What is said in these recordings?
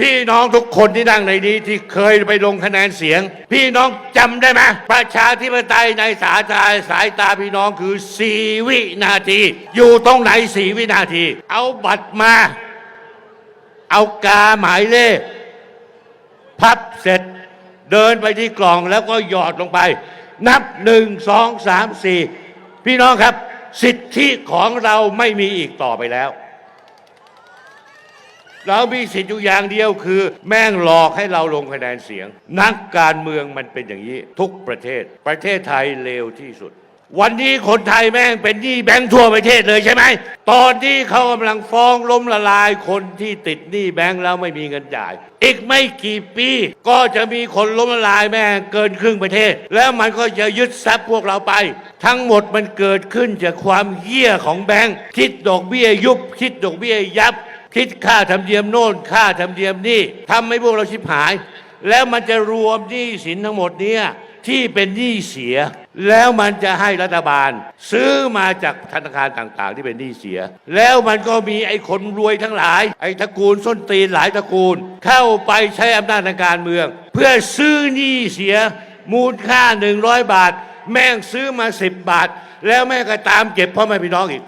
พี่น้องทุกคนที่นั่งในนี้ที่เคยไปลงคะแนนเสียง พี่น้องจำได้ไหมประชาธิปไตยในสายตาสายตาพี่น้องคือ4วินาที อยู่ตรงไหน4วินาที เอาบัตรมา เอากาหมายเลข พับเสร็จเดินไปที่กล่องแล้วก็หยอดลงไป นับหนึ่งสองสามสี่พี่น้องครับ สิทธิของเราไม่มีอีกต่อไปแล้ว เรามีสิทธิ์อยู่อย่างเดียวคือ แม่งหลอกให้เราลงคะแนนเสียง นักการเมืองมันเป็นอย่างนี้ ทุกประเทศ ประเทศไทยเลวที่สุด วันนี้คนไทยแม่งเป็นหนี้แบงค์ทั่วประเทศเลยใช่ไหม ตอนที่เขากำลังฟ้องล้มละลายคนที่ติดหนี้แบงค์แล้วไม่มีเงินจ่าย อีกไม่กี่ปีก็จะมีคนล้มละลายแม่งเกินครึ่งประเทศ แล้วมันก็จะยึดทรัพย์พวกเราไป ทั้งหมดมันเกิดขึ้นจากความเหี้ยของแบงค์คิดดอกเบี้ยยุบคิดดอกเบี้ยยับ คิดค่าธรรมเนียมโน่นค่าธรรมเนียมนี่ทำให้พวกเราชิบหาย แล้วมันจะรวมหนี้สินทั้งหมดเนี่ยที่เป็นหนี้เสีย แล้วมันจะให้รัฐบาล ซื้อมาจากธนาคารต่างๆ ที่เป็นหนี้เสีย แล้วมันก็มีไอ้คนรวยทั้งหลาย ไอ้ตระกูลส้นตีนหลายตระกูล เข้าไปใช้อำนาจทางการเมือง เพื่อซื้อหนี้เสีย มูลค่า 100 บาท แม่งซื้อมา 10 บาท แล้วแม่งก็ตามเก็บพ่อแม่พี่น้องอีก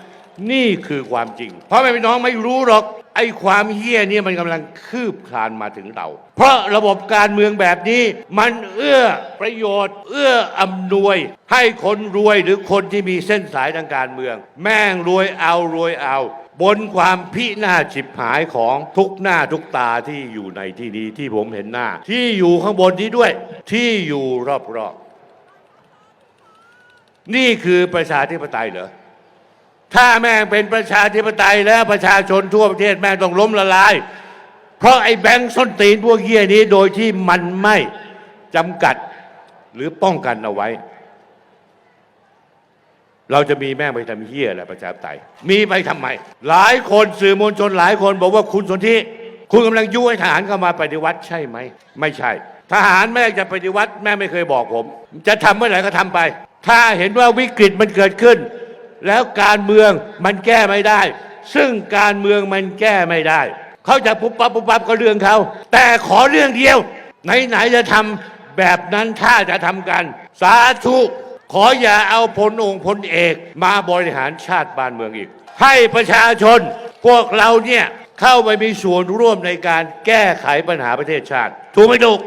นี่คือความจริงเพราะแม่พี่น้องไม่รู้หรอก ไอ้ความเฮี้ยเนี่ยมันกำลังคืบคลานมาถึงเรา เพราะระบบการเมืองแบบนี้ มันเอื้อประโยชน์ เอื้ออำนวย ให้คนรวยหรือคนที่มีเส้นสายทางการเมือง แม่งรวยเอารวยเอา บนความพินาศฉิบหายของทุกหน้าทุกตาที่อยู่ในที่นี้ที่ผมเห็นหน้า ที่อยู่ข้างบนนี้ด้วย ที่อยู่รอบๆนี่คือประชาธิปไตยเหรอ ถ้าแม่งเป็นประชาธิปไตยแล้วประชาชนทั่วประเทศแม่งต้องล้มละลาย เพราะไอ้แบงค์ส้นตีนพวกเหี้ยนี้โดยที่มันไม่จำกัดหรือป้องกันเอาไว้ เราจะมีแม่งไปทำเหี้ยอะไรประชาธิปไตย มีไปทำไม หลายคนสื่อมวลชนหลายคนบอกว่าคุณสนธิคุณกำลังยุให้ทหารเข้ามาปฏิวัติใช่ไหม ไม่ใช่ ทหารแม่จะปฏิวัติแม่ไม่เคยบอกผม จะทำเมื่อไหร่ก็ทำไป ถ้าเห็นว่าวิกฤตมันเกิดขึ้น แล้วการเมืองมันแก้ไม่ได้ ซึ่งการเมืองมันแก้ไม่ได้ เขาจะปุ๊บปั๊บปุ๊บปั๊บก็เรื่องเขา แต่ขอเรื่องเดียว ไหนๆจะทำแบบนั้นถ้าจะทำกัน สาธุขออย่าเอาพลองค์พลเอกมาบริหารชาติบ้านเมืองอีก ให้ประชาชนพวกเราเนี่ยเข้าไปมีส่วนร่วมในการแก้ไขปัญหาประเทศชาติ ถูกไหมถูก